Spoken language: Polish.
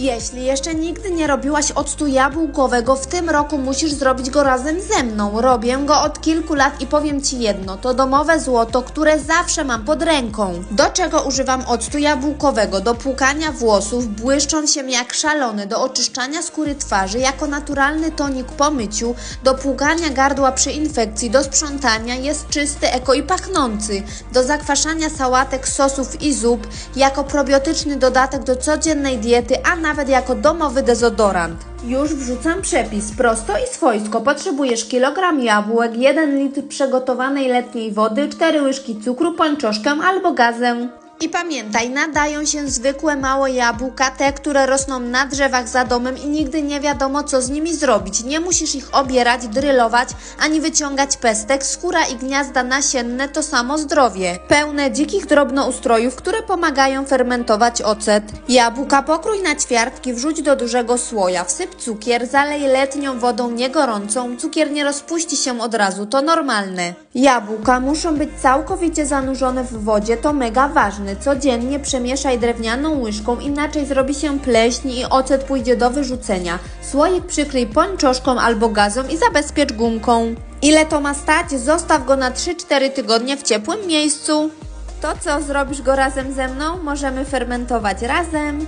Jeśli jeszcze nigdy nie robiłaś octu jabłkowego, w tym roku musisz zrobić go razem ze mną. Robię go od kilku lat i powiem Ci jedno, to domowe złoto, które zawsze mam pod ręką. Do czego używam octu jabłkowego? Do płukania włosów, błyszczą się jak szalony, do oczyszczania skóry twarzy, jako naturalny tonik po myciu, do płukania gardła przy infekcji, do sprzątania, jest czysty, eko i pachnący, do zakwaszania sałatek, sosów i zup, jako probiotyczny dodatek do codziennej diety, a nawet jako domowy dezodorant. Już wrzucam przepis. Prosto i swojsko. Potrzebujesz kilogram jabłek, 1 litr przygotowanej letniej wody, 4 łyżki cukru, pończoszkę albo gazę. I pamiętaj, nadają się zwykłe małe jabłka, te, które rosną na drzewach za domem i nigdy nie wiadomo co z nimi zrobić. Nie musisz ich obierać, drylować, ani wyciągać pestek. Skóra i gniazda nasienne to samo zdrowie. Pełne dzikich drobnoustrojów, które pomagają fermentować ocet. Jabłka pokrój na ćwiartki, wrzuć do dużego słoja, wsyp cukier, zalej letnią wodą niegorącą. Cukier nie rozpuści się od razu, to normalne. Jabłka muszą być całkowicie zanurzone w wodzie, to mega ważne. Codziennie przemieszaj drewnianą łyżką, inaczej zrobi się pleśń i ocet pójdzie do wyrzucenia. Słoik przykryj pończoszką albo gazem i zabezpiecz gumką. Ile to ma stać? Zostaw go na 3-4 tygodnie w ciepłym miejscu. To co, zrobisz go razem ze mną? Możemy fermentować razem.